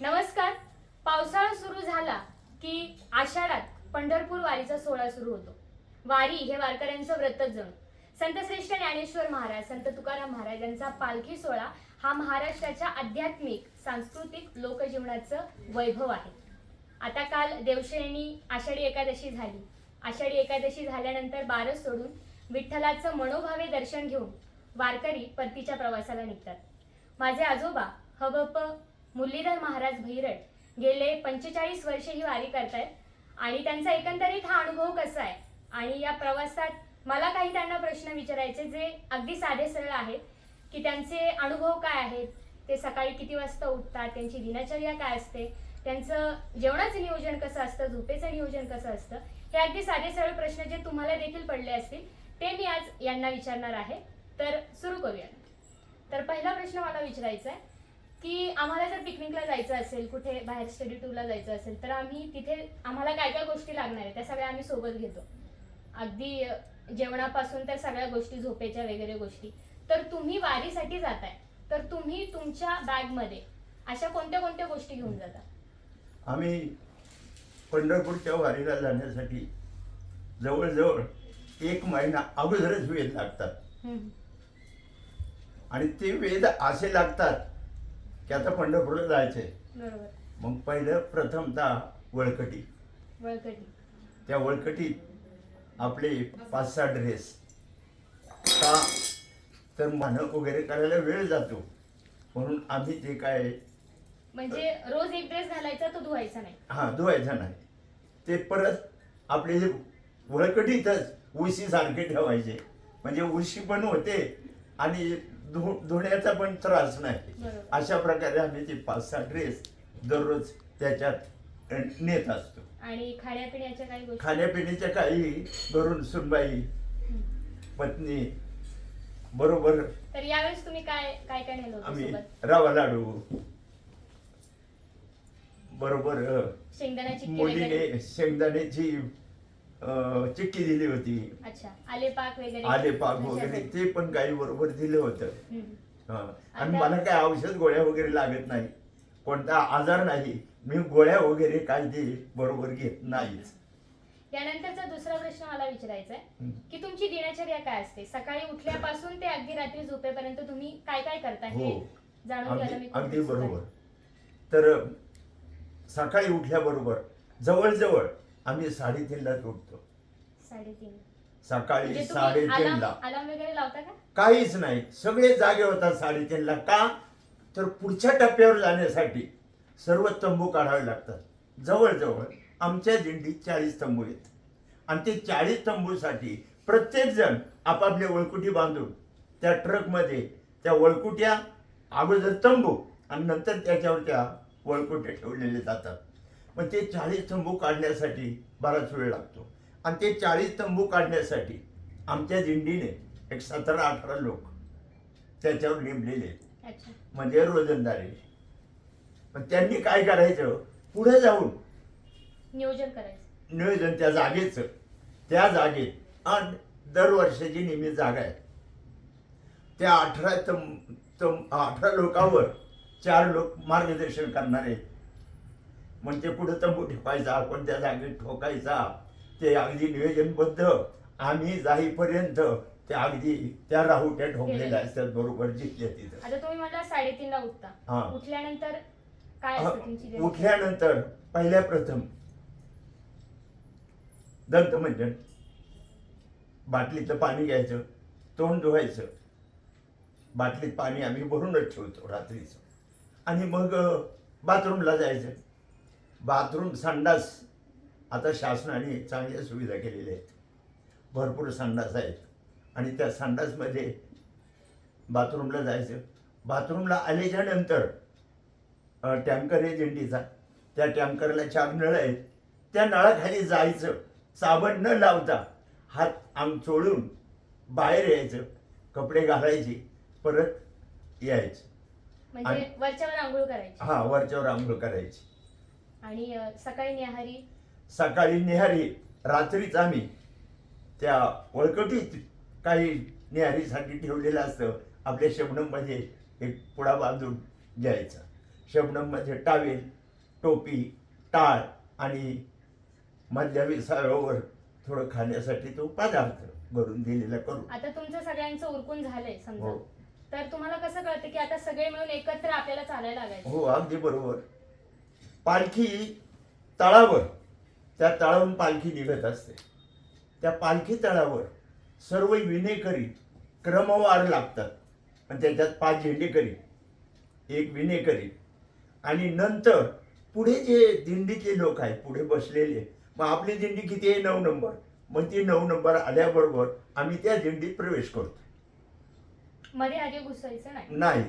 नमस्कार. पावसाळा सुरू झाला की आषाढात पंढरपूर वारीचा सोहळा सुरू होतो. वारी हे वारकऱ्यांचं व्रतच जणू. संतश्रेष्ठ ज्ञानेश्वर महाराज संत तुकाराम महाराज यांचा पालखी सोहळा हा महाराष्ट्राच्या आध्यात्मिक सांस्कृतिक लोकजीवनाचं वैभव आहे. आता काल देवशयनी आषाढी एकादशी झाली. आषाढी एकादशी झाल्यानंतर बारस सोडून विठ्ठलाचं मनोभावे दर्शन घेऊन वारकरी परतीच्या प्रवासाला निघतात. माझे आजोबा हबप मुरलीधर महाराज भैरट गेले पंचेचाळीस वर्षे ही वारी करतायत. आणि त्यांचा एकंदरीत हा अनुभव कसा आहे? आणि या प्रवासात मला काही त्यांना प्रश्न विचारायचे जे अगदी साधे सरळ आहेत की त्यांचे अनुभव काय आहेत? ते सकाळी किती वाजता उठतात? त्यांची दिनचर्या काय असते? त्यांचं जेवणाचं नियोजन कसं असतं? झोपेचं नियोजन कसं असतं? हे अगदी साधे सरळ प्रश्न जे तुम्हाला देखील पडले असतील ते मी आज यांना विचारणार आहे. तर सुरू करूया. तर पहिला प्रश्न मला विचारायचा आहे की आम्हाला जर पिकनिकला जायचं असेल कुठे बाहेर स्टडी टूरला जायचं असेल तर आम्ही तिथे आम्हाला काय काय गोष्टी लागणार आहे त्या सगळ्या आम्ही सोबत घेतो. अगदी जेवणापासून तर सगळ्या गोष्टी झोपेच्या वगैरे गोष्टी. तर तुम्ही वारीसाठी जाताय. तर तुम्ही तुमच्या बॅगमध्ये अशा कोणत्या कोणत्या गोष्टी घेऊन जाता? आम्ही पंढरपूरच्या वारीला जाण्यासाठी जवळजवळ एक महिना अगोदरच वेध लागतात. आणि ते वेध असे लागतात की आता पंढरपूरला जायचंय. बरोबर. मग पहिलं प्रथमतः वळकटी. वळकटी. त्या वळकटीत आपले पाच सहा ड्रेस का तर मानव वगैरे करायला वेळ जातो. म्हणून आम्ही ते काय म्हणजे रोज एक ड्रेस घालायचा तो धुवायचा नाही. हा धुवायचा नाही. ते परत आपले जे वळकटीतच उशी सारखे ठेवायचे. म्हणजे उशी पण होते आणि धुण्याचा पण त्रास नाही. अशा प्रकारे आम्ही ते पाच सहा ड्रेस दररोज त्याच्यात नेत असतो. आणि खाण्यापिण्याच्या काही गोष्टी? खाण्यापिण्याच्या काही घरून सुनबाई. पत्नी बरोबर. तर यावेळेस तुम्ही काय काय काय नेलं आम्ही रवा लाडू. बरोबर शेंगदाण्याची मुलीने शेंगदाण्याची चिक्की दिली होती अच्छा आले पाक वगैरे आले पाक वगैरे कशासाठी? ते पण काही बरोबर दिलं होतं हम्म. हा. आणि आता- मला काय औषध गोळ्या वगैरे लागत नाही कोणता आजार नाही मी गोळ्या वगैरे काही ते बरोबर घेत नाहीच यानंतरचा दुसरा प्रश्न मला विचारायचा आहे हम्म. की तुमची दिनचर्या काय असते सकाळी उठल्यापासून ते अगदी रात्री झोपेपर्यंत तुम्ही काय काय करता हे हो जाणून घ्यायला अगदी मी खूप अगदी उत्सुक आहे. बरोबर तर सकाळी उठल्याबरोबर जवळजवळ आम्ही साडेतीनलाच उठतो साडेतीन. सकाळी म्हणजे साडेतीनला. अलार्म वगैरे लावता का? काहीच नाही. सगळे जागे होतात साडेतीनला. का? तर पुढच्या टप्प्यावर जाण्यासाठी सर्व तंबू काढावे लागतात. जवळजवळ आमच्या दिंडीत चाळीस तंबू आहेत. आणि ते चाळीस तंबूसाठी प्रत्येक जण आपापले वळकुटी बांधून त्या ट्रकमध्ये त्या वळकुट्या अगोदर तंबू आणि नंतर त्याच्यावर त्या वळकुट्या ठेवलेले जातात. मग ते चाळीस तंबू काढण्यासाठी बराच वेळ लागतो. आणि ते चाळीस तंबू काढण्यासाठी आमच्या दिंडीने एक सतरा अठरा लोक त्याच्यावर नेमलेले म्हणजे रोजंदारी. पण त्यांनी काय करायचं? पुढे जाऊन नियोजन करायचं. नियोजन त्या जागेचं. त्या जागेत आणि दरवर्षाची नियमित जागा आहे. त्या अठरा तम तम अठरा लोकांवर चार लोक मार्गदर्शन करणारे म्हणजे पुढे तंबू ठेवायचा कोणत्या जागेत ठोकायचा ते अगदी नियोजनबद्ध. आम्ही जाईपर्यंत ते अगदी त्या राहुट्या ठोकलेल्या असतात बरोबर जिथल्या तिथं. आता तुम्ही म्हटलं साडेतीन ला हा. उठता उठल्यानंतर काय असतं तुमची दिनचर्या? उठल्यानंतर पहिल्या प्रथम दंतमंजन बाटलीतलं पाणी घ्यायचं तोंड धुवायचं. बाटलीत पाणी आम्ही भरूनच ठेवतो रात्रीचं. आणि मग अ, बाथरूमला जायचं. बाथरूम संडास. आता शासनाने चांगल्या सुविधा केलेल्या आहेत. भरपूर संडास आहेत. आणि त्या संडासमध्ये बाथरूमला जायचं. बाथरूमला आल्याच्यानंतर टँकर आहे दिंडीचा. त्या टँकरला चार नळ आहेत. त्या नळाखाली जायचं. साबण न लावता हात अंग चोळून बाहेर यायचं. कपडे घालायचे. परत यायचं. म्हणजे वरच्यावर आंघोळ करायची. हा वरच्यावर आंघोळ करायची. आणि सकाळी निहारी सकाळी निहारी रात्रीच आम्ही. त्या वळकटीत काही निहारीसाठी ठेवलेलं असतं. आपल्या शबनममध्ये एक पुडा बांधून घ्यायचा. शबनममध्ये टावेल टोपी टाळ आणि मधल्या विसाव्यावर थोडं खाण्यासाठी तो पदार्थ भरून दिलेला करू आता तुमचं सगळ्यांचं उरकून झालंय समजा. हो. तर तुम्हाला कसं कळतं की आता सगळे मिळून एकत्र आपल्याला चालायला लागायचं? हो अगदी बरोबर. पालखी तळावर त्या तळावरून पालखी निघत असते. त्या पालखी तळावर सर्व विनेकरी क्रमवार लागतात. आणि त्याच्यात पाच झेंडेकरी एक विनेकरी आणि नंतर पुढे जे दिंडीतले लोक आहेत पुढे बसलेले मग आपली दिंडी किती आहे? नऊ नंबर. मग ती नऊ नंबर आल्याबरोबर आम्ही त्या दिंडीत प्रवेश करतो. मध्ये आधी घुसायचं नाही. नाही.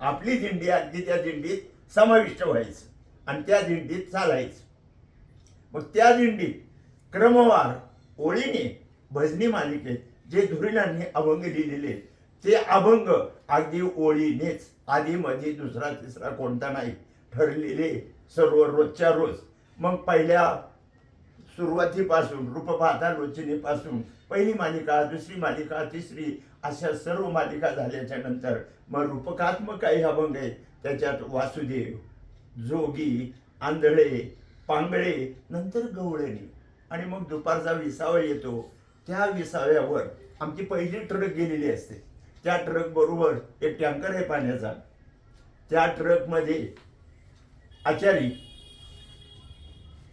आपली दिंडी अगदी त्या दिंडीत समाविष्ट व्हायचं. आणि त्या दिंडीत चालायचं. मग त्या दिंडीत क्रमवार ओळीने भजनी मालिकेत जे धुरीणांनी अभंग लिहिलेले ते अभंग अगदी ओळीनेच आधी मध्ये दुसरा तिसरा कोणता नाही ठरलेले सर्व रोजच्या रोज. मग पहिल्या सुरुवातीपासून रूपपाता लोचनेपासून पहिली मालिका दुसरी मालिका तिसरी अशा सर्व मालिका झाल्याच्यानंतर मग रूपकात्मक काही अभंग आहेत त्याच्यात वासुदेव जोगी आंधळे पांगळे नंतर गवळणी. आणि मग दुपारचा विसावा येतो. त्या विसाव्यावर आमची पहिली ट्रक गेलेली असते. त्या ट्रक बरोबर एक टँकर आहे पाण्याचा. त्या ट्रकमध्ये आचारी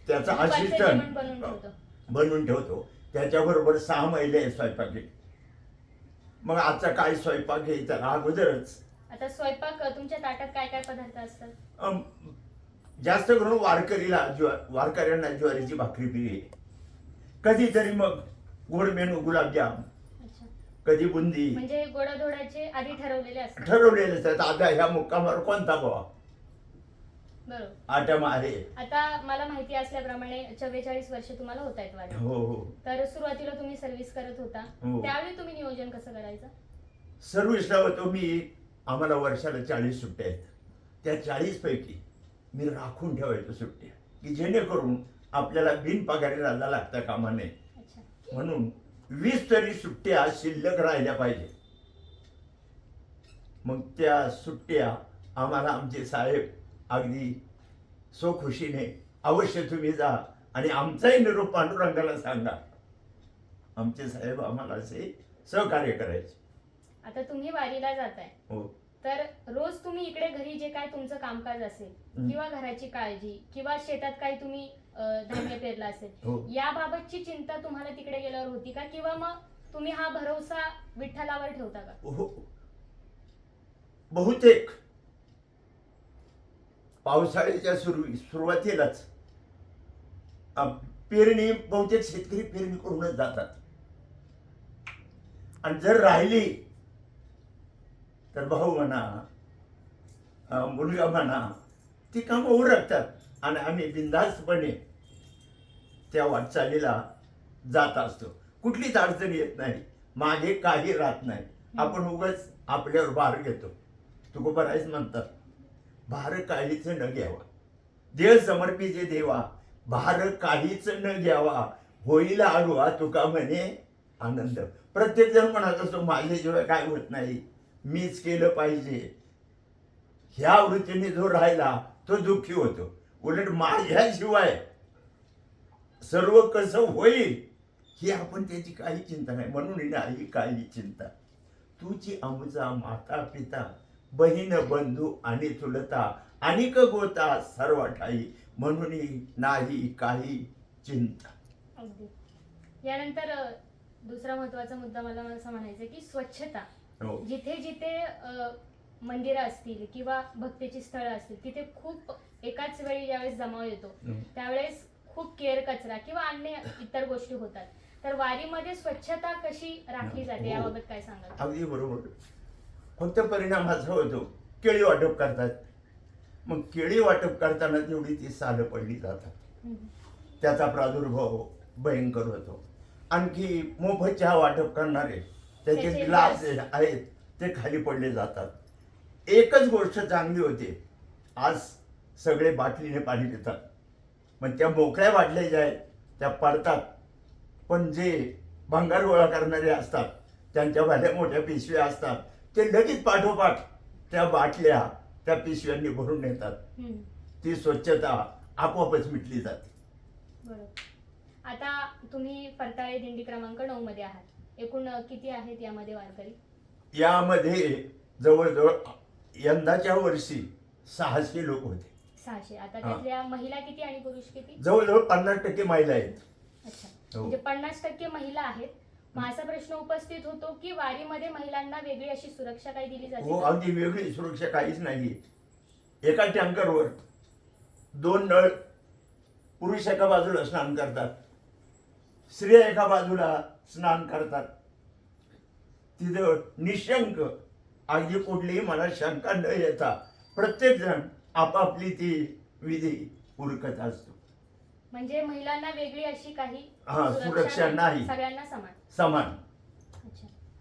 त्याचा असिस्टंट ठेवतो. बनवून ठेवतो. त्याच्याबरोबर सहा महिला आहे स्वयंपाकी. मग आजचा काय स्वयंपाक तर अगोदरच आता स्वयंपाक तुमच्या ताटात काय काय पदार्थ असतात? अम, जास्त करून वारकरीला ज्वा वारकऱ्यांना ज्वारीची भाकरी पिली कधीतरी मग गोड मेनू गुलाबजाम. अच्छा. कधी बुंदी. म्हणजे गोडाधोडाचे आधी ठरवलेले असतात. ठरवलेले असतात. आता ह्या मुक्कामावर कोणता बवा बरोबर. आटम आहे आता मला माहिती असल्याप्रमाणे चव्वेचाळीस वर्ष तुम्हाला होत आहेत वाढ. हो हो. तर सुरुवातीला तुम्ही सर्व्हिस करत होता. हो. त्यावेळी तुम्ही नियोजन कसं करायचं? सर्विसला होतो मी आम्हाला वर्षाला चाळीस सुट्ट्या आहेत. त्या चाळीस पैकी मी राखून ठेवायचो सुट्ट्या की जेणेकरून आपल्याला बिनपगारी राहायला लागता कामा नये. म्हणून वीस तरी सुट्ट्या शिल्लक राहिल्या पाहिजे. मग त्या सुट्ट्या आम्हाला आमचे साहेब अगदी खुशीने अवश्य तुम्ही जा आणि आमचाही निरोप पांडुरंगाला सांगा. आमचे साहेब आम्हाला असे सहकार्य करायचे. आता तुम्ही वारीला जाताय. हो. तर रोज तुम्ही इकडे घरी जे काय तुमचं कामकाज असेल. किंवा घराची काळजी किंवा शेतात काही तुम्ही धान्य पेरलं असेल हो. याबाबतची चिंता तुम्हाला तिकडे गेल्यावर होती का? किंवा मग तुम्ही हा भरोसा विठ्ठलावर ठेवता का? हो. बहुतेक. पावसाळ्याच्या सुरू सुरुवातीलाच. पेरणी बहुतेक शेतकरी पेरणी करूनच जातात. आणि जर राहिली तर भाऊ म्हणा मुलगा म्हणा ती कामं उरकतात आणि आम्ही बिंदास्तपणे त्या वाटचालीला जात असतो कुठलीच अडचण येत नाही मागे काही राहत नाही आपण उगाच आपल्यावर भार घेतो तुको बरायच म्हणतात भार काहीच न घ्यावा देव समर्पिते देवा भार काहीच न घ्यावा होईल आडवा तुका म्हणे आनंद प्रत्येक जण म्हणत असतो माझ्याशिवाय काय होत नाही मीच केलं पाहिजे. ह्या वृत्तीने जो राहिला तो दुःखी होतो. उलट माझ्याशिवाय सर्व कसं होईल ही आपण त्याची काही चिंता नाही. म्हणून नाही काही चिंता. तुझी आमचा माता पिता बहीण बंधू आणि चुलता अनेक गोता सर्व ठाई म्हणून नाही काही चिंता. यानंतर दुसरा महत्त्वाचा मुद्दा मला असं म्हणायचं की स्वच्छता. हो. जिथे जिथे अ, मंदिरं असतील किंवा भक्तीची स्थळं असतील तिथे खूप एकाच वेळी ज्यावेळेस जमाव येतो हम्म. त्यावेळेस खूप केअर कचरा किंवा अन्य इतर गोष्टी होतात. तर वारीमध्ये स्वच्छता कशी राखली जाते हो. याबाबत काय सांगाल? अगदी बरोबर. फक्त परिणाम असा होतो? केळी वाटप करतात. मग केळी वाटप करताना तेवढी ती सालं पडली जातात. हम्म. त्याचा प्रादुर्भाव भयंकर होतो. आणखी मोफत चहा वाटप करणारे त्याचे त्याचे ग्लास. जे आहेत ते खाली पडले जातात. एकच गोष्ट चांगली होते आज सगळे बाटलीने पाणी पितात. मग त्या मोकळ्या बाटल्या ज्या आहेत त्या पडतात. पण जे भंगार गोळा करणारे असतात त्यांच्या भल्या मोठ्या पिशव्या असतात ते लगेच पाठोपाठ त्या बाटल्या त्या पिशव्यांनी भरून नेतात. हम्म. ती स्वच्छता आपोआपच मिटली जाते. बरोबर. आता तुम्ही फरताळे दिंडी क्रमांक नऊ मध्ये आहात. एकूण किती आहेत यामध्ये वारकरी? यामध्ये जवळजवळ यंदाच्या वर्षी सहाशे लोक होते. सहाशे. आता हा. त्यातल्या महिला किती आणि पुरुष किती? जवळजवळ पन्नास टक्के महिला आहेत. अच्छा. हो. म्हणजे पन्नास टक्के महिला आहेत. मग असा प्रश्न उपस्थित होतो की वारीमध्ये महिलांना वेगळी अशी सुरक्षा काही दिली जाते हो का? अगदी वेगळी सुरक्षा काहीच नाही एका टँकरवर दोन नळ पुरुष एका बाजूला स्नान करतात. स्त्रिया एका बाजूला स्नान करतात. तिथं निशंक. अगदी कुठलीही मला शंका न येता प्रत्येक जण आपापली ती विधी उरकत असतो. म्हणजे महिलांना वेगळी अशी काही हा, सुरक्षा नाही. सगळ्यांना समान. समान.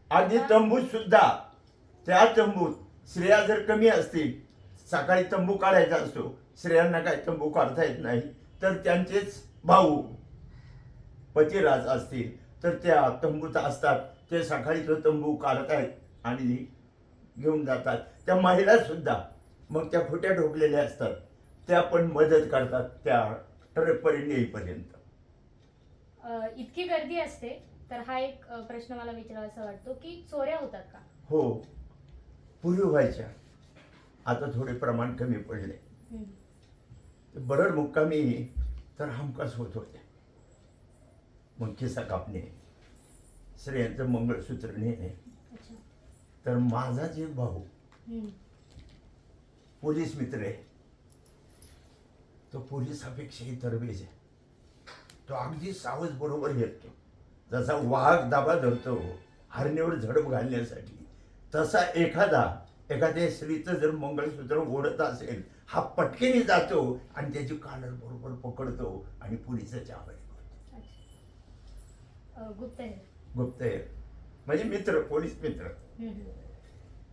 अगदी तंबूत सुद्धा त्या तंबूत स्त्रिया जर कमी असतील सकाळी तंबू काढायचा असतो. स्त्रियांना काही तंबू काढता येत नाही. तर त्यांचेच भाऊ पतिराज असतील. तर त्या तंबूत असतात. ते सकाळी तो तंबू काढतायत आणि घेऊन जातात. त्या महिला सुद्धा मग त्या खोट्या ढोकलेल्या असतात. त्या पण मदत करतात त्या ट्रकपर्यंत येईपर्यंत. इतकी गर्दी असते तर हा एक प्रश्न मला विचारावासा वाटतो की चोऱ्या होतात का? हो. पूर्वी व्हायच्या. आता थोडे प्रमाण कमी पडले. बरड मुक्कामी तर हमखास होत होते मग खिसा कापणे स्त्रियांचं मंगळसूत्र नेणे. तर माझाच एक भाऊ. पोलीस मित्र आहे. तो पोलिसापेक्षाही तरबेज आहे. तो अगदी सावध बरोबर येतो. जसा वाघ दाबा धरतो हरणीवर झडप घालण्यासाठी तसा एखादा एखाद्या स्त्रीचं जर मंगळसूत्र ओढत असेल हा पटकेने जातो आणि त्याची कालर बरोबर पकडतो आणि पोलिसाच्या अ, गुप्तहेर. गुप्तहेर. म्हणजे मित्र पोलीस मित्र.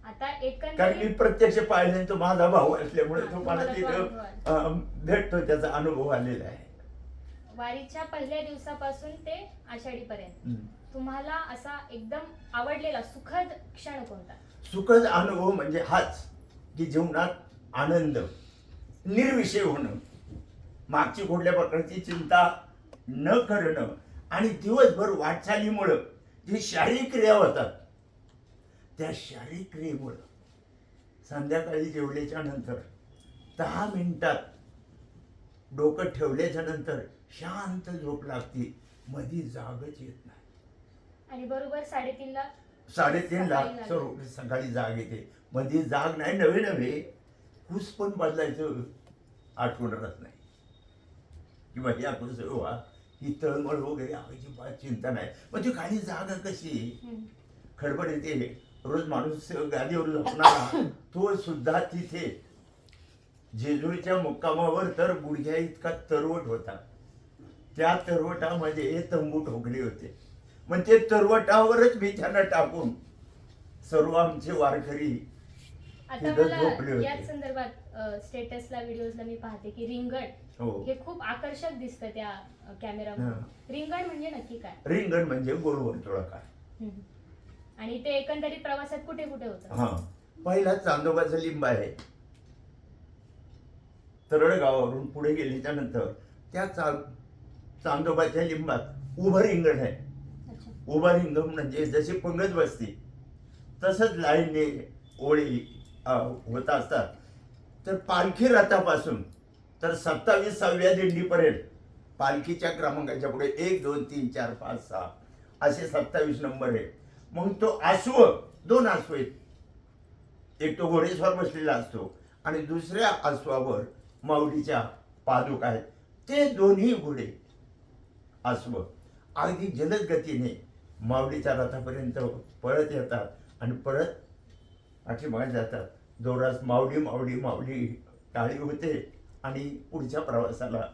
आता कारण मी एकंदरीत प्रत्यक्ष पाहिले तो माझा भाऊ असल्यामुळे तो मला तिथं अं, भेटतो त्याचा अनुभव आलेला आहे. वारीच्या पहिल्या दिवसापासून ते आषाढीपर्यंत. हम्म. तुम्हाला असा एकदम आवडलेला सुखद क्षण कोणता? सुखद अनुभव म्हणजे हाच की जीवनात आनंद निर्विषय होणं. मागची कुठल्या प्रकारची चिंता न करणं आणि दिवसभर वाटचालीमुळं जी शारीरिक क्रिया होतात त्या शारीरिक क्रियेमुळं संध्याकाळी जेवल्याच्या नंतर दहा मिनिटात डोकं ठेवल्याच्या नंतर शांत झोप लागते मधी जागच येत नाही. आणि बरोबर साडेतीनला साडेतीनला सकाळी लागेल. सर्व सकाळी जाग येते. मध्ये जाग नाही नवे नवे कुस पण बदलायचं आठवण राहत नाही. किंवा हे आपण व्हा ही तळमळ वगैरे अजिबात चिंता नाही. मग ती खाली जागा कशी. खडबड येते. रोज माणूस गादीवर झोपणारा तो सुद्धा तिथे. जेजुरीच्या मुक्कामावर तर गुडघ्या इतका तरवट होता. त्या तरवटामध्ये तंबू ठोकले होते. मग ते तरवटावरच बिछाना टाकून सर्व आमचे वारकरी आता मला. याच संदर्भात स्टेटसला व्हिडिओजला मी पाहते की रिंगण हो. हे खूप आकर्षक दिसतं त्या कॅमेरा. रिंगण म्हणजे नक्की काय? रिंगण म्हणजे गोल वर्तुळाकार. आणि ते एकंदरीत प्रवासात कुठे कुठे होतं? हा. पहिला चांदोबाचा लिंब आहे. तरळ गावावरून पुढे गेल्याच्यानंतर त्या चांदोबाच्या लिंबात उभं रिंगण आहे. उभा रिंगण म्हणजे जशी पंगत बसते तसंच लाईनने ओळी होत असतात. तर पालखी रथापासून तर सत्तावीसाव्या दिंडीपर्यंत पालखीच्या क्रमांकाच्या पुढे एक दोन तीन चार पाच सहा असे सत्तावीस नंबर आहे मग तो आश्व दोन आसव आहेत. एक तो घोडेस्वर बसलेला असतो आणि दुसऱ्या आसवावर माऊलीच्या पादुका आहेत. ते दोन्ही घोडे अस्व अगदी जलद गतीने माऊलीच्या रथापर्यंत परत येतात आणि परत पाठीमागे जातात. जोरास माऊली माऊली माऊली टाळी होते. आणि पुढच्या प्रवासाला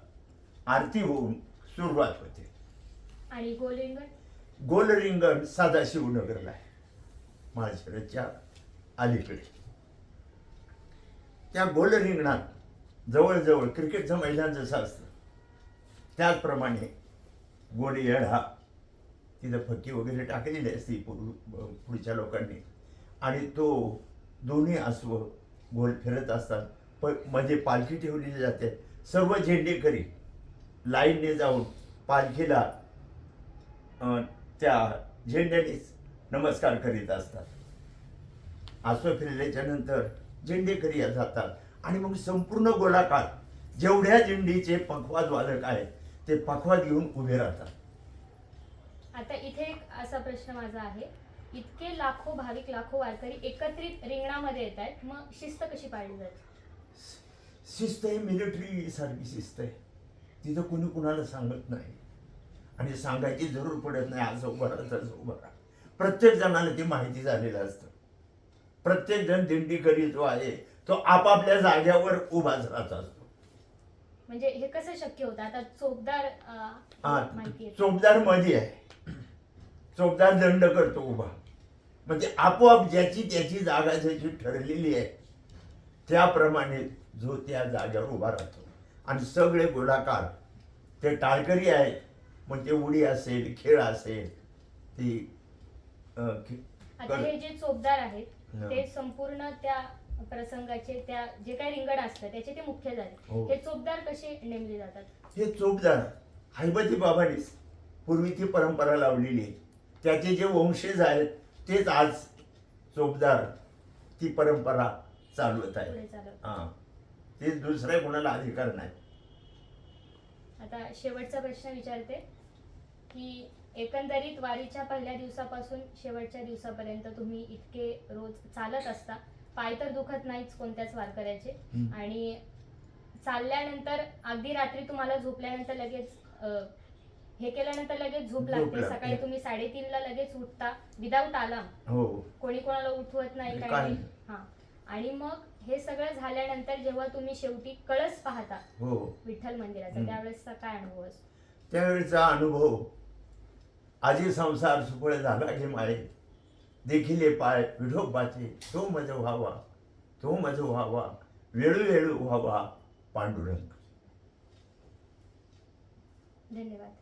आरती होऊन सुरुवात होते. आणि गोल रिंगण गोल रिंगण सदाशिवनगरला आहे. माळशिरसच्या अलीकडे. त्या गोल रिंगणात जवळजवळ क्रिकेटचं मैदान जसं असतं. त्याचप्रमाणे गोडी येढा तिथं फक्की वगैरे टाकलेली असते पूर्व पुढच्या लोकांनी. आणि तो दोन्ही अस्व गोल फिरत असतात. प म्हणजे पालखी ठेवली जाते. सर्व झेंडेकरी लाईनने जाऊन पालखीला त्या झेंड्यानेच नमस्कार करीत असतात. आसव फिरल्याच्या नंतर झेंडेकरी जातात. आणि मग संपूर्ण गोलाकार जेवढ्या झेंडीचे पखवाज वादक आहेत ते पखवाज घेऊन उभे राहतात. आता इथे एक असा प्रश्न माझा आहे. इतके लाखो भाविक लाखो वारकरी एकत्रित रिंगणामध्ये येत आहेत मग शिस्त कशी पाळली जाते? शिस्त आहे मिलिटरी सारखी शिस्त आहे तिथं कुणी कुणाला सांगत नाही. आणि सांगायची जरूर पडत नाही असं उभं राहा तसं उभं राहा प्रत्येक जणाला ती माहिती झालेलं असतं. प्रत्येक जण दिंडीकरी जो आहे तो आपापल्या जाग्यावर उभाच राहत असतो. म्हणजे हे कसं शक्य होतं? आता चोपदार हा चोपदारमध्ये आहे. चोपदार दंड करतो उभा. म्हणजे आपोआप ज्याची त्याची जागा ज्याची ठरलेली आहे त्याप्रमाणे जो त्या जागेवर उभा राहतो. आणि सगळे गोलाकार ते टाळकरी आहेत. मग ते उडी असेल खेळ असेल ती आता हे जे चोपदार आहेत. ते संपूर्ण त्या प्रसंगाचे त्या जे काही रिंगण असतं त्याचे ते मुख्य झाले. हो. हे चोपदार कसे नेमले जातात? हे चोपदार हैबती बाबांनीच पूर्वी ती परंपरा लावलेली आहे. त्याचे जे वंशज आहेत तेच आज चोपदार ती परंपरा चालवत आहे हा. ते दुसऱ्या कोणाला अधिकार नाही. आता शेवटचा प्रश्न विचारते की एकंदरीत वारीच्या पहिल्या दिवसापासून शेवटच्या दिवसापर्यंत तुम्ही इतके रोज चालत असता पाय तर दुखत नाहीच कोणत्याच वारकऱ्याचे. आणि चालल्यानंतर अगदी रात्री तुम्हाला झोपल्यानंतर लगेच अं, हे केल्यानंतर लगेच झोप झोप लागते. सकाळी तुम्ही साडेतीनला लगेच उठता विदाऊट अलार्म हो कोणी कोणाला उठवत नाही काही काही नाही. नाही. हा. आणि मग हे सगळं झाल्यानंतर जेव्हा तुम्ही शेवटी कळस पाहता हो. विठ्ठल मंदिराचा. त्यावेळेसचा काय अनुभव असतो? त्यावेळचा अनुभव आजी संसार सुफळ झाला घे माये देखिले पाय विठोबाचे तो मज व्हावा तो मज व्हावा वेळोवेळू व्हावा पांडुरंग. धन्यवाद.